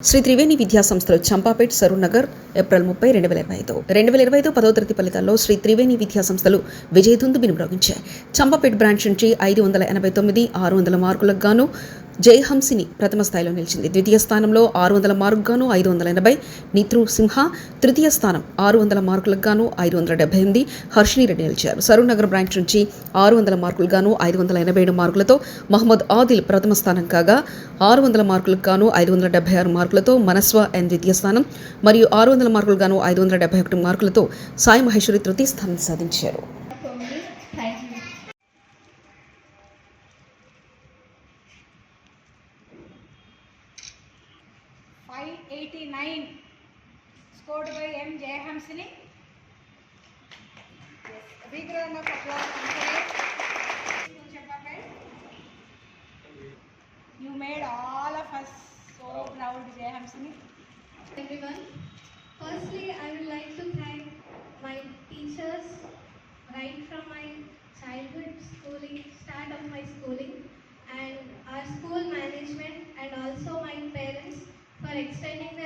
శ్రీ త్రివేణి విద్యా సంస్థలు చంపాపేట్ సరూర్ ఏప్రిల్ ముప్పై రెండు వేల ఇరవై ఐదు. రెండు వేల ఇరవై ఐదు పదో తరగతి ఫలితాల్లో శ్రీ త్రివేణి విద్యా సంస్థలు విజయదుందుబిని వినియోగించాయి చంపాపేట్ బ్రాంచ్ నుంచి ఐదు వందల ఎనభై తొమ్మిది ఆరు వందల మార్కులకు గాను జయహంసిని ప్రథమ స్థాయిలో నిలిచింది. ద్వితీయ స్థానంలో ఆరు వందల మార్కు గాను ఐదు వందల ఎనభై. నిత్రు సింహ తృతీయ స్థానం ఆరు వందల మార్కులకు గాను ఐదు వందల డెబ్బై ఎనిమిది. హర్షిని రెడ్డి నిలిచారు. సరూర్ నగర్ బ్రాంచ్ నుంచి ఆరు వందల మార్కులుగాను ఐదు వందల ఎనభై ఏడు మార్కులతో మహమ్మద్ ఆదిల్ ప్రథమ స్థానం కాగా ఆరు వందల మార్కులకు గాను ఐదు వందల డెబ్బై ఆరు మార్కులతో మనస్వ ఎన్ ద్వితీయ స్థానం మరియు ఆరు వందల మార్కులుగాను ఐదు వందల డెబ్బై ఒకటి మార్కులతో సాయి మహేశ్వరి తృతీయ స్థానం సాధించారు. Five eighty-nine scored by M. Jayahamsini. Yes, a big round of applause. encourage. Champapai. You made all of us so proud, Jayahamsini. Everyone, firstly, I would like to thank my teachers right from my childhood schooling, start of my schooling, and our school management and also my parents for extending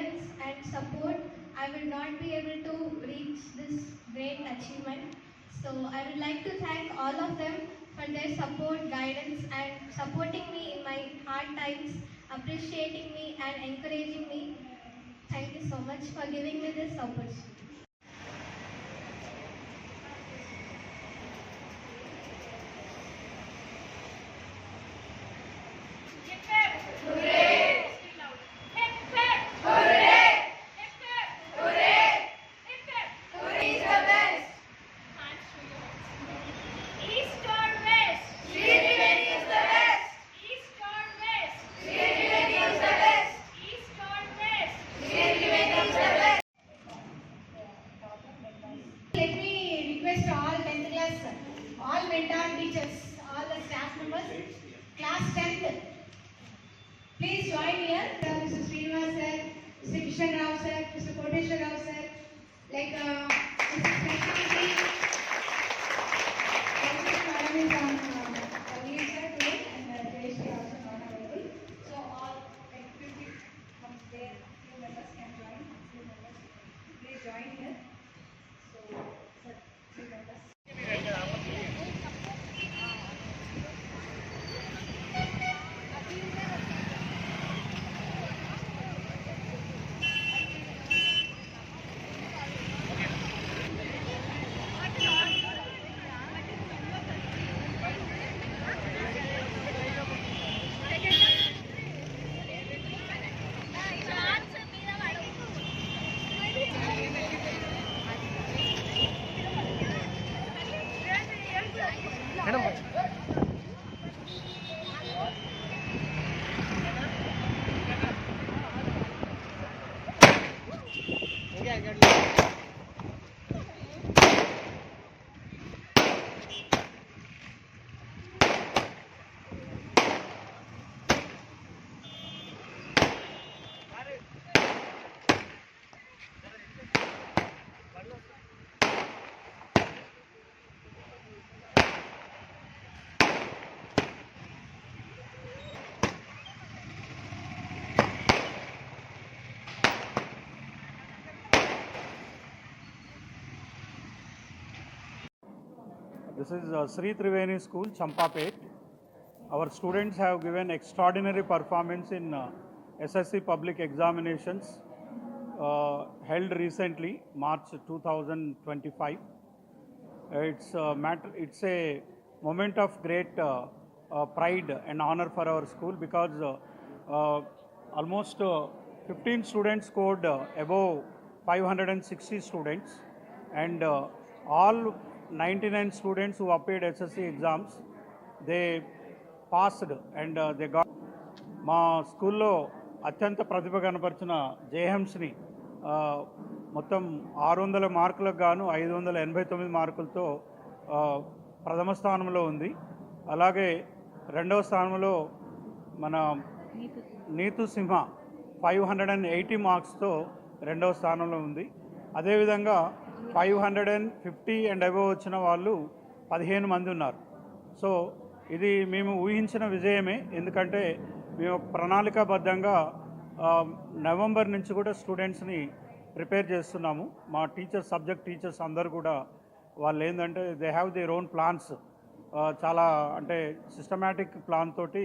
and support, I would not be able to reach this great achievement. So I would like to thank all of them for their support, guidance, and supporting me in my hard times, appreciating me and encouraging me. Thank you so much for giving me this opportunity. This is uh, Sri Triveni School, Champapet. Our students have given extraordinary performance in uh, SSC public examinations uh, held recently, March 2025. Uh, It's a matter. It's a moment of great uh, uh, pride and honor for our school because uh, uh, almost uh, 15 students scored uh, above 560 students, and uh, all 99 students who appeared SSC exams, they passed and uh, they got. మా స్కూల్లో అత్యంత ప్రతిభ కనపరిచిన జయహంస్ని మొత్తం ఆరు వందల మార్కులకు గాను ఐదు వందల ఎనభై తొమ్మిది మార్కులతో ప్రథమ స్థానంలో ఉంది అలాగే రెండవ స్థానంలో మన Neetu Simha five hundred and eighty మార్క్స్తో రెండవ స్థానంలో ఉంది అదేవిధంగా five hundred and fifty and above వచ్చిన వాళ్ళు పదిహేను మంది ఉన్నారు. సో ఇది మేము ఊహించిన విజయమే. ఎందుకంటే మేము ప్రణాళికాబద్ధంగా నవంబర్ నుంచి కూడా స్టూడెంట్స్ని ప్రిపేర్ చేస్తున్నాము. మా టీచర్స్ సబ్జెక్ట్ టీచర్స్ అందరు కూడా వాళ్ళు ఏంటంటే they have their own plans. చాలా అంటే సిస్టమేటిక్ ప్లాన్ తోటి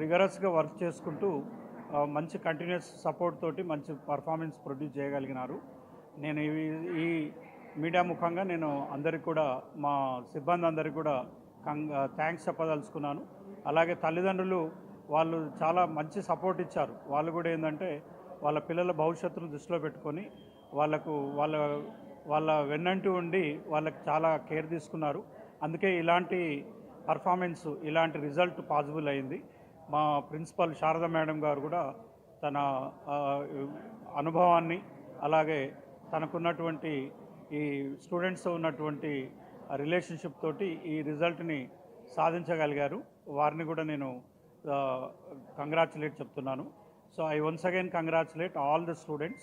రిగరస్గా వర్క్ చేసుకుంటూ మంచి కంటిన్యూస్ సపోర్ట్ తోటి మంచి పర్ఫార్మెన్స్ ప్రొడ్యూస్ చేయగలిగినారు. నేను ఈ మీడియా ముఖంగా నేను అందరికి కూడా మా సిబ్బంది అందరికి కూడా కంగ్ థ్యాంక్స్ చెప్పదలుచుకున్నాను. అలాగే తల్లిదండ్రులు వాళ్ళు చాలా మంచి సపోర్ట్ ఇచ్చారు. వాళ్ళు కూడా ఏంటంటే వాళ్ళ పిల్లల భవిష్యత్తును దృష్టిలో పెట్టుకొని వాళ్ళకు వాళ్ళ వాళ్ళ వెన్నంటి ఉండి వాళ్ళకి చాలా కేర్ తీసుకున్నారు. అందుకే ఇలాంటి పర్ఫార్మెన్స్ ఇలాంటి రిజల్ట్ పాసిబుల్ అయింది. మా ప్రిన్సిపల్ శారద మేడం గారు కూడా తన అనుభవాన్ని అలాగే తనకున్నటువంటి ఈ స్టూడెంట్స్తో ఉన్నటువంటి రిలేషన్షిప్ తోటి ఈ రిజల్ట్ని సాధించగలిగారు. వారిని కూడా నేను కంగ్రాచులేట్ చెప్తున్నాను. So I once again congratulate all the students.